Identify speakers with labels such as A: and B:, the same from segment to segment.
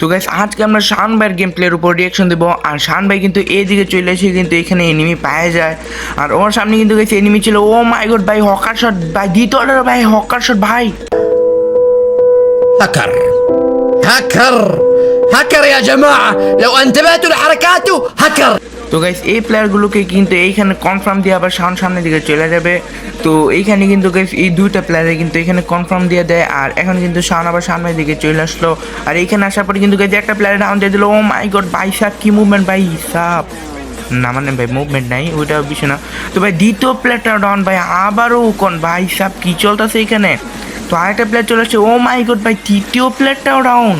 A: তো গাইস আজকে আমরা শান ভাইয়ের গেম প্লের উপর রিয়াকশন দেবো আর শান ভাই কিন্তু এইদিকে চলে এসে কিন্তু এখানে এনিমি পাওয়া যায় আর ওর সামনে কিন্তু গেছে এনিমি ছিল ও মাই গড ভাই হকার শট ভাই দ্বিতীয় order ভাই হকার শট ভাই
B: هكر هكر هكر يا جماعة لو انتبهتوا لحركاته هكر
A: তো গাইস এই প্লেয়ারগুলোকে কিন্তু এইখানে কনফার্ম দিয়ে আবার সাউন্ড সামনের দিকে চলে যাবে। তো এইখানে কিন্তু গাইস এই দুইটা প্লেয়ারে কিন্তু এখানে কনফার্ম দিয়ে দেয়। আর এখন কিন্তু সাউন্ড আবার সামনের দিকে চলে আসলো। আর এইখানে আসার পরে কিন্তু গাইস একটা প্লেয়ার ডাউন দিয়ে দিল ও মাই গড ভাই সাপ কি মুভমেন্ট ভাই সাপ না মানে ভাই মুভমেন্ট নাই, ওইটা বিষয় না। তো ভাই, দ্বিতীয় প্লেয়ারটা ডাউন ভাই, আবারও কোন, ভাই সাপ কি চলতেছে এখানে তো আরেকটা প্লেয়ার চলে আসছে ও মাই গড ভাই, তৃতীয় প্লেয়ারটাও ডাউন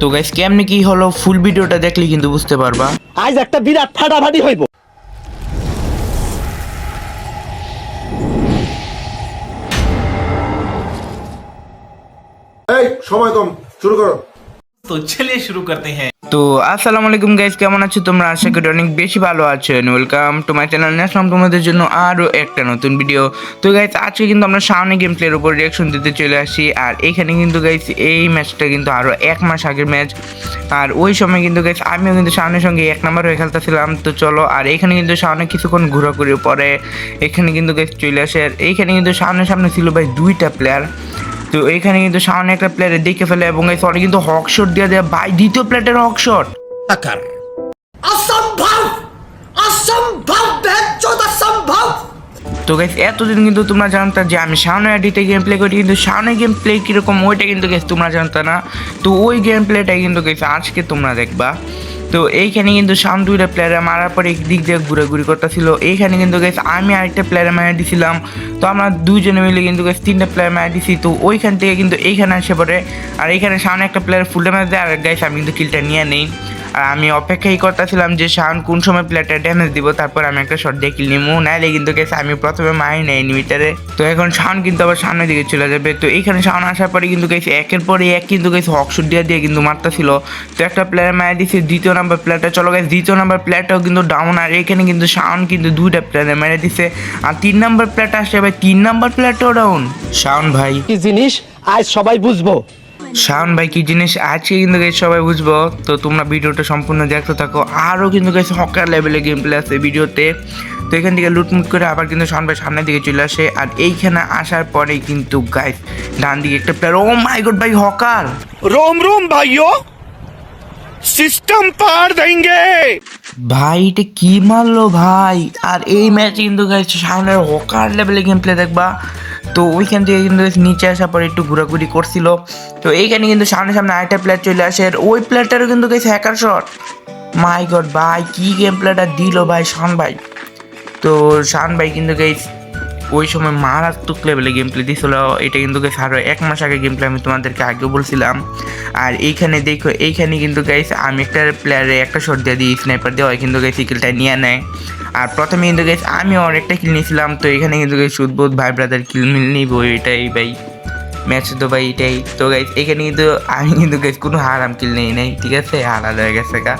A: তো গাইস কেমনে কি হলো? ফুল ভিডিওটা দেখলে কিন্তু বুঝতে পারবা।
C: আজ একটা বিরাট ফাটাফাটি হইব।
D: এই সময় কম শুরু করো।
E: তো চলে শুরু করতে হ্যাঁ।
A: তো, আসসালামু আলাইকুম গাইস কেমন আছো তোমরা? আশা করি অনেক বেশি ভালো আছেন welcome to my channel national তোমাদের জন্য আরও একটা নতুন ভিডিও তো গাইস আজকে কিন্তু আমরা সামনে গেম প্লের উপর রিয়াকশন দিতে চলে আসি। আর এখানে কিন্তু গাইস এই ম্যাচটা কিন্তু আরও এক মাস আগের ম্যাচ আর ওই সময় কিন্তু গাইস আমিও কিন্তু সামনের সঙ্গে এক নাম্বার হয়ে খেলতেছিলাম। তো চলো, আর এখানে কিন্তু সামনে কিছুক্ষণ ঘোরাঘুরি পরে এখানে কিন্তু গাইস চলে আসে। আর এইখানে কিন্তু সামনে সামনে ছিল ভাই দুইটা প্লেয়ার তো এখানে কিন্তু সামনে একটা প্লেয়ারে দেখে ফেলে এবং এই শটে কিন্তু হক শট দিয়ে দেয় ভাই দ্বিতীয় প্লেটের হক শট
B: আকার অসম্ভব! অসম্ভব! অসম্ভব!
A: তো গাইস এতদিন কিন্তু তোমরা জানতা যে আমি সামনে আডিতে গেম প্লে করি কিন্তু সামনে গেম প্লে কীরকম ওইটা কিন্তু গেছ তোমরা জানতা না। তো ওই গেম প্লেটাই কিন্তু গেছে আজকে তোমরা দেখবা। তো এইখানে কিন্তু সাম দুইটা প্লেয়ারে মারার পরে দিক দিয়ে ঘুরাঘুরি করতেছিল। এইখানে কিন্তু গেছে আমি আরেকটা প্লেয়ারে মারা দিছিলাম। তো আমরা দুইজনে মিলে কিন্তু গেছে তিনটা প্লেয়ার মারা দিছি। তো ওইখান থেকে কিন্তু এইখানে আসে পরে, আর এইখানে সামনে একটা প্লেয়ার ফুল ড্যামেজ দেয়। আর গাইছে আমি কিন্তু কিলটা নিয়ে নেই। আর আমি অপেক্ষাই করতেছিলাম যে শান কোন সময় প্লেয়ারটা ড্যামেজ দিব তারপর আমি একটা শট দিয়ে কিল নিবো নাইলে কিন্তু গেছে আমি প্রথমে মারি নেই নিমিটারে তো এখন শান কিন্তু আবার সামনের দিকে চলে যাবে। তো এইখানে শান আসার পরে কিন্তু গেছে একের পরে এক কিন্তু গেছে হক শুট দিয়ে দিয়ে কিন্তু মারতেছিল। তো একটা প্লেয়ার মারা দিছে দ্বিতীয় নাম্বার প্লেয়ারটা চলো গেছে দ্বিতীয় নাম্বার প্লেয়ারটাও কিন্তু ডাউন আর এখানে কিন্তু শান কিন্তু দুইটা প্লেয়ারে মেরে দিছে। আর তিন নাম্বার প্লেয়ারটা আসছে ভাই তিন নাম্বার প্লেয়ারটাও ডাউন শাওন ভাই
C: কি জিনিস? আজ সবাই বুঝব।
A: শাওন ভাই কি জিনিস? আজকে কিন্তু গেছে সবাই বুঝব। তো তোমরা ভিডিওটা সম্পূর্ণ দেখতে থাকো। আরও কিন্তু গেছে হকার লেভেলে গেম প্লে আছে ভিডিওতে। তো এখান থেকে লুটমুট করে আবার কিন্তু শাওন ভাই সামনের দিকে চলে আসে। আর এইখানে আসার পরেই কিন্তু গাই ডান দিকে একটা প্লেয়ার ও মাই গড ভাই হকার
C: রোম রোম ভাইও সিস্টেম পার দেঙ্গে
A: ভাই এটা কি মারলো ভাই? আর এই ম্যাচে কিন্তু গাইছে শাওনের হকার লেভেলে গেম প্লে দেখবা। তো ওইখান থেকে কিন্তু নিচে আসার পর একটু ঘোরাঘুরি করছিল। তো এইখানে কিন্তু সামনে সামনে আরেকটা প্লেয়ার চলে আসে আর ওই প্লেয়ারটারও কিন্তু গেছে হ্যাকার শট মাই গড ভাই, কী গেম প্লেটা দিল ভাই, শান ভাই। তো শান ভাই কিন্তু গাইস ওই সময় মারাত্মক লেভেলে গেম প্লে দিছিল। এটা কিন্তু গাইস আরও এক মাস আগে গেম প্লে আমি তোমাদেরকে আগে বলছিলাম। আর এইখানে দেখো, এইখানে কিন্তু গাইস আমি একটা প্লেয়ারে একটা শট দিয়ে দিই স্নাইপার দিয়ে ওই কিন্তু গাইস কিলটা নিয়ে নেয়। আর প্রথমে কিন্তু গাইস আমি অনেকটা কিল নিয়েছিলাম, তো এখানে কিন্তু গাইস উদ্ভুত ভাই ব্রাদার কিল মিল নিব, এটাই ভাই। ম্যাচ তো ভাই এটাই। তো গাইস এখানে কিন্তু আমি কিন্তু গাইস কোনো হারাম কিল নেই, নাই, ঠিক আছে? হারাল হয়ে গেছে গা।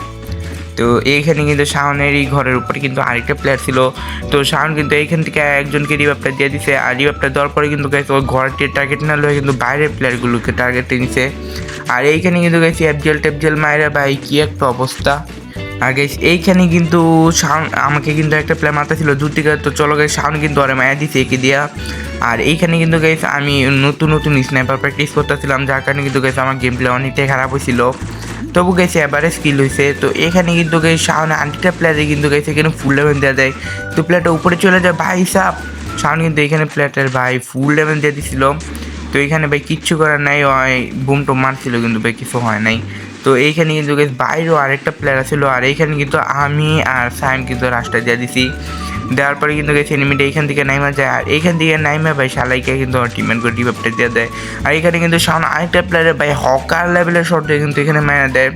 A: তো এইখানে কিন্তু শাওনের এই ঘরের উপরে কিন্তু আরেকটা প্লেয়ার ছিল। তো শাওন কিন্তু এইখান থেকে একজনকে রিভাবটা দিয়ে দিছে, আর রিভাবটা দেওয়ার পরে কিন্তু গাইছে ওই ঘরটির টার্গেট না লয়ে কিন্তু বাইরের প্লেয়ারগুলোকে টার্গেট নিছে আর এইখানে কিন্তু গেছি এফজেল টেপজেল মায়েরা ভাই, কি একটা অবস্থা। আর গাইস এইখানে কিন্তু শাওন, আমাকে কিন্তু একটা প্লেয়ার মাথা ছিল দূর থেকে তো চলো গেছে শাওন কিন্তু আরে মায়া দিছে একে দিয়া। আর এইখানে কিন্তু গাইস আমি নতুন নতুন স্নাইপার প্র্যাকটিস করতেছিলাম, যার কারণে কিন্তু গেছে আমার গেম প্লে অনেকটাই খারাপ হয়েছিল। তবু গেছে এবারে স্কিল হয়েছে তো এখানে কিন্তু গেছে শাওনে আন্টিটা প্লেয়ারে কিন্তু গেছে এখানে ফুল লেভেন দেওয়া দেয় তো প্লেয়ারটা উপরে চলে যায়, ভাই সাপ শাওন কিন্তু এখানে প্লেয়ারটার ভাই ফুল লেভেন দিয়ে দিছিল। তো এখানে ভাই কিচ্ছু করার নাই, ওই বুমটো মারছিল কিন্তু ভাই, কিছু হয় নাই। তো এইখানে কিন্তু গেছে বাইরেও আরেকটা প্লেয়ার ছিল আর এইখানে কিন্তু আমি আর সাইম কিন্তু রাস্তা দিয়ে দিছি। দেওয়ার পরে কিন্তু গেছে এনিমিটা এইখান থেকে নাইমা যায় আর এইখান থেকে নাইমা ভাই সালাইকে কিন্তু টিমেন্ট করে ডিভাবটা দিয়ে দেয়। আর এখানে কিন্তু সামনে আরেকটা প্লেয়ারে ভাই হকার লেভেলের শট দিয়ে কিন্তু এখানে মায়া দেয়।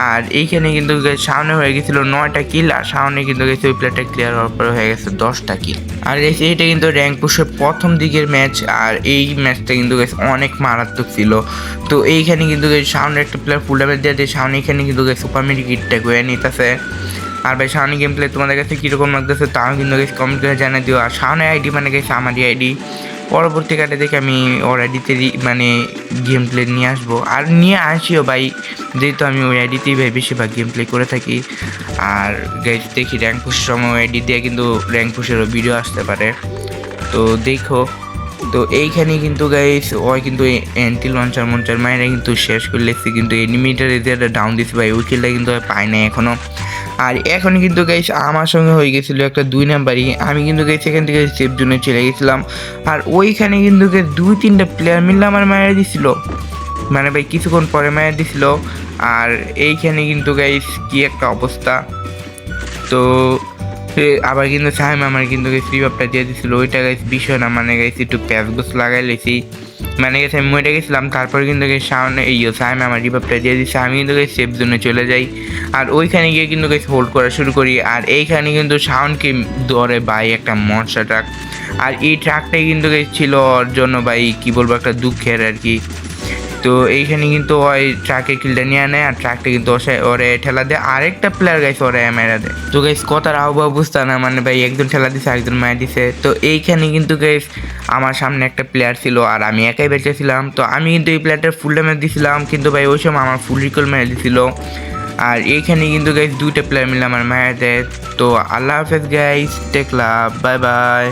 A: আর এইখানে কিন্তু সামনে হয়ে গেছিল নয়টা কিল, আর সামনে কিন্তু গেছে ওই প্লেটটা ক্লিয়ার হওয়ার পরে হয়ে গেছে দশটা কিল। আর এই- এইটা কিন্তু র্যাঙ্ক পুষের প্রথম দিকের ম্যাচ আর এই ম্যাচটা কিন্তু গেছে অনেক মারাত্মক ছিল। তো এইখানে কিন্তু সামনে একটা প্লেয়ার ফুল ড্যামেজ দিয়ে দিয়ে সামনে এখানে কিন্তু সুপার মিডি কিটটা করে নিতেছে। আর ভাই, সামনে গেম প্লে তোমাদের কাছে কীরকম লাগতেছে তাও কিন্তু কমেন্ট করে জানিয়ে দিও। আর সামনে আইডি মানে গেছে আমারই আইডি পরবর্তী কাটে দেখে আমি ওর আইডিতে মানে গেম প্লে নিয়ে আসব। আর নিয়ে আসিও ভাই, যেহেতু আমি ওই আইডিতেই ভাই বেশিরভাগ গেম প্লে করে থাকি। আর গাইজ দেখি র্যাঙ্ক পুষের সময় ওই আইডি দিয়ে কিন্তু র্যাঙ্ক পুষেরও ভিডিও আসতে পারে। তো দেখো। তো এইখানে কিন্তু গাইস ওই কিন্তু অ্যান্টি লঞ্চার মঞ্চার মায়েরা কিন্তু শেষ করে লেগছে কিন্তু এনিমিটার যে ডাউন দিচ্ছে ভাই, ওই কিলটা কিন্তু পায় না এখনও আর এখন কিন্তু গাইস আমার সঙ্গে হয়ে গেছিল একটা দুই নাম্বারই। আমি কিন্তু গাইস এখান থেকে সেফ জোনে চলে গেছিলাম। আর ওইখানে কিন্তু দুই তিনটা প্লেয়ার মিললে আমার মায়েরা দিছিল। মানে ভাই কিছুক্ষণ পরে মায়ের দিছিল। আর এইখানে কিন্তু গাইস কি একটা অবস্থা। তো আবার কিন্তু সাহেব আমার কিন্তু রিভাবটা দিয়ে দিছিল। ওইটা গাইস বিষয় না মানে গাইস একটু প্যাচ গোস লাগাই লেছি। মানে গেছে আমি মরে গেছিলাম, তারপর কিন্তু সামনে এই সাহেব আমার রিভাবটা দিয়ে দিচ্ছে আমি কিন্তু গাইস সেফ জোনে চলে যাই। আর ওইখানে গিয়ে কিন্তু গাইস হোল্ড করা শুরু করি। আর এইখানে কিন্তু সাউন্ডকে ধরে বাই একটা মনসা ট্রাক আর এই ট্রাকটাই কিন্তু গাইস ছিল ওর জন্য ভাই, কী বলব, একটা দুঃখের আর কি। তো এইখানে কিন্তু ওই ট্রাকে কিলটা নিয়ে নেয় আর ট্রাকটা কিন্তু ওরে ঠেলা দেয়। আরেকটা প্লেয়ার গাইছে ওরে মেরা দেয়। তো গাইস কথার আহ্বাব বুঝতে না মানে ভাই একজন ঠেলা দিছে একজন মারা দিছে। তো এইখানে কিন্তু গাইস আমার সামনে একটা প্লেয়ার ছিল আর আমি একাই বেঁচেছিলাম তো আমি কিন্তু এই প্লেয়ারটার ফুল ড্যামেজ দিছিলাম, কিন্তু ভাই ওই সময় আমার ফুল রিকল মেরে দিছিল। আর এইখানে কিন্তু গাইস দুইটা প্লেয়ার মিলে আমার মারা দেয়। তো আল্লাহ হাফেজ গাইস টেকলা বাই বাই